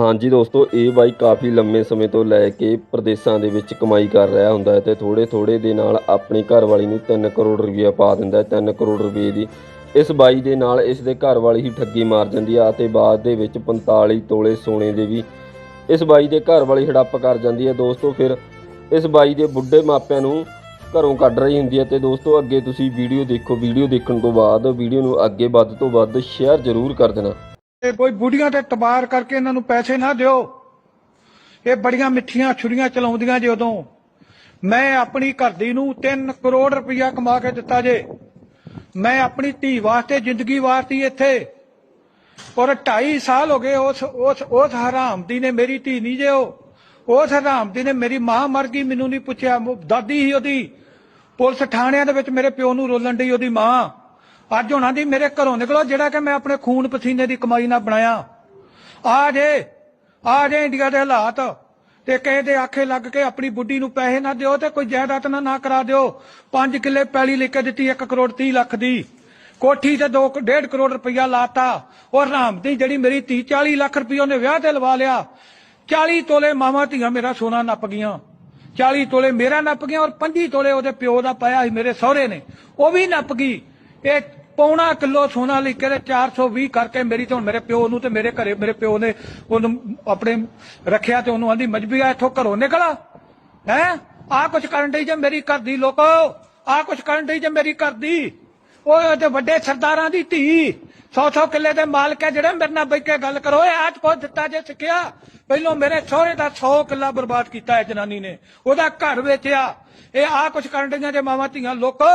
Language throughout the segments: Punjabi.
ਹਾਂਜੀ ਦੋਸਤੋ, ਇਹ ਬਾਈ ਕਾਫੀ ਲੰਮੇ ਸਮੇਂ ਤੋਂ ਲੈ ਕੇ ਪ੍ਰਦੇਸ਼ਾਂ ਦੇ ਵਿੱਚ ਕਮਾਈ ਕਰ ਰਿਹਾ ਹੁੰਦਾ ਹੈ ਤੇ ਥੋੜੇ ਥੋੜੇ ਦੇ ਨਾਲ ਆਪਣੀ ਘਰਵਾਲੀ ਨੂੰ 3 ਕਰੋੜ ਰੁਪਇਆ ਪਾ ਦਿੰਦਾ ਹੈ 3 ਕਰੋੜ ਰੁਪਏ ਦੀ। ਇਸ ਬਾਈ ਦੇ ਨਾਲ ਇਸ ਦੇ ਘਰਵਾਲੀ ਹੀ ਠੱਗੀ ਮਾਰ ਜਾਂਦੀ ਆ ਅਤੇ ਬਾਅਦ ਦੇ ਵਿੱਚ 45 ਤੋਲੇ ਸੋਨੇ ਦੇ ਵੀ ਇਸ ਬਾਈ ਦੇ ਘਰ ਵਾਲੀ ਹੜੱਪ ਕਰ ਜਾਂਦੀ ਹੈ। ਦੋਸਤੋ, ਫਿਰ ਇਸ ਬਾਈ ਦੇ ਬੁੱਢੇ ਮਾਪਿਆਂ ਨੂੰ ਘਰੋਂ ਕੱਢ ਰਹੀ ਹੁੰਦੀ ਹੈ ਤੇ ਦੋਸਤੋ, ਅੱਗੇ ਤੁਸੀਂ ਵੀਡੀਓ ਦੇਖੋ। ਵੀਡੀਓ ਦੇਖਣ ਤੋਂ ਬਾਅਦ, ਵੀਡੀਓ ਨੂੰ ਅੱਗੇ ਵੱਧ ਤੋਂ ਵੱਧ ਸ਼ੇਅਰ ਜ਼ਰੂਰ ਕਰ ਦੇਣਾ। ਇਹ ਕੋਈ ਬੁੜੀਆਂ ਤੇ ਤਬਾਰ ਕਰਕੇ ਇਹਨਾਂ ਨੂੰ ਪੈਸੇ ਨਾ ਦਿਓ। ਇਹ ਬੜੀਆਂ ਮਿੱਠੀਆਂ ਛੁਰੀਆਂ ਚਲਾਉਂਦੀਆਂ ਜੇ ਉਦੋਂ। ਮੈਂ ਆਪਣੀ ਘਰ ਦੀ ਨੂੰ 3 ਕਰੋੜ ਰੁਪਇਆ ਕਮਾ ਕੇ ਦਿੱਤਾ ਜੇ। ਮੈਂ ਆਪਣੀ ਧੀ ਵਾਸਤੇ ਜ਼ਿੰਦਗੀ ਵਾਰਤੀ ਇੱਥੇ। ਔਰ 2.5 ਸਾਲ ਹੋ ਗਏ ਉਸ ਉਸ ਉਸ ਹਰਾਮਦੀ ਨੇ ਮੇਰੀ ਧੀ ਨਹੀਂ ਜੇ ਉਹ। ਉਸ ਹਰਾਮਦੀ ਨੇ ਮੇਰੀ ਮਾਂ ਮਰ ਗਈ, ਮੈਨੂੰ ਨਹੀਂ ਪੁੱਛਿਆ। ਦਾਦੀ ਹੀ ਉਹਦੀ। ਪੁਲਿਸ ਥਾਣਿਆਂ ਦੇ ਵਿੱਚ ਮੇਰੇ ਪਿਓ ਨੂੰ ਰੋਲਣ ਡਈ ਉਹਦੀ ਮਾਂ। ਅੱਜ ਹੋਣਾ ਦੀ ਮੇਰੇ ਘਰੋਂ ਨਿਕਲੋ, ਜਿਹੜਾ ਕਿ ਮੈਂ ਆਪਣੇ ਖੂਨ ਪਸੀਨੇ ਦੀ ਕਮਾਈ ਨਾਲ ਬਣਾਇਆ। ਆ ਜੇ ਆ ਜੇ ਇੰਡੀਆ ਦੇ ਹਾਲਾਤ ਤੇ ਕਿਸੇ ਦੇ ਆਖੇ ਲੱਗ ਕੇ ਆਪਣੀ ਬੁੱਢੀ ਨੂੰ ਪੈਸੇ ਨਾ ਦਿਓ ਤੇ ਕੋਈ ਜਾਇਦਾਦ ਨਾ ਨਾ ਕਰਾ ਦਿਓ। 5 ਕਿੱਲੇ ਪੈਲੀ ਲੈ ਕੇ ਦਿੱਤੀ 1 ਕਰੋੜ 30 ਲੱਖ ਦੀ। ਕੋਠੀ ਤੇ 2 1.5 ਕਰੋੜ ਰੁਪਇਆ ਲਾਤਾ। ਔਰ ਰਾਮ ਦੀ ਜਿਹੜੀ ਮੇਰੀ 30 40 ਲੱਖ ਰੁਪਇਆ ਉਹਨੇ ਵਿਆਹ ਤੇ ਲਵਾ ਲਿਆ। 40 ਤੋਲੇ ਮਾਵਾਂ ਧੀਆਂ ਮੇਰਾ ਸੋਨਾ ਨੱਪ ਗਈਆਂ। 40 ਤੋਲੇ ਮੇਰਾ ਨੱਪ ਗਿਆ ਔਰ 25 ਤੋਲੇ ਉਹਦੇ ਪਿਓ ਦਾ ਪਾਇਆ ਸੀ, ਮੇਰੇ ਸਹੁਰੇ ਨੇ। ਉਹ ਵੀ ਨੱਪ ਗਈ। ਇਹ ਪੌਣਾ ਕਿਲੋ ਸੋਨਾ ਲੈ ਕੇ ਤੇ 420 ਕਰਕੇ ਮੇਰੀ ਤੇ ਹੁਣ ਮੇਰੇ ਪਿਓ ਨੂੰ ਤੇ ਮੇਰੇ ਘਰੇ, ਮੇਰੇ ਪਿਓ ਨੇ ਉਹਨੂੰ ਆਪਣੇ ਰੱਖਿਆ ਤੇ ਉਹਨੂੰ ਆਂਦੀ, ਮਜਬੀ ਆ, ਇੱਥੋਂ ਘਰੋਂ ਨਿਕਲਾ ਹੈ? ਆ ਕੁਛ ਕਰਨ ਡਈ ਜੇ ਮੇਰੀ ਘਰ ਦੀ ਲੋਕੋ? ਆ ਕੁਛ ਕਰਨ ਡਈ ਜੇ ਮੇਰੀ ਘਰ ਦੀ? ਓਏ ਤੇ ਵੱਡੇ ਸਰਦਾਰਾਂ ਦੀ ਧੀ। 100-100 ਕਿੱਲੇ ਦੇ ਮਾਲਕ ਹੈ ਜਿਹੜੇ। ਮੇਰੇ ਨਾਲ ਬੈਠ ਕੇ ਗੱਲ ਕਰੋ। ਇਹ ਅੱਜ ਕੋ ਦਿੱਤਾ ਜੇ ਸਿੱਖਿਆ। ਪਹਿਲੋਂ ਮੇਰੇ ਸਹੁਰੇ ਦਾ 100 ਕਿੱਲਾ ਬਰਬਾਦ ਕੀਤਾ ਹੈ ਜਨਾਨੀ ਨੇ। ਉਹਦਾ ਘਰ ਵੇਚਿਆ। ਇਹ ਆ ਕੁਛ ਕਰਨ ਡਈਆਂ ਜੇ ਮਾਵਾਂ ਧੀਆਂ। ਲੋਕੋ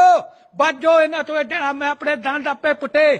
ਬਾਜੋ ਇਹਨਾਂ ਤੋਂ। ਇਹ ਜਿਹੜਾ ਮੈਂ ਆਪਣੇ ਦੰਦ ਆਪੇ ਪੁੱਟੇ।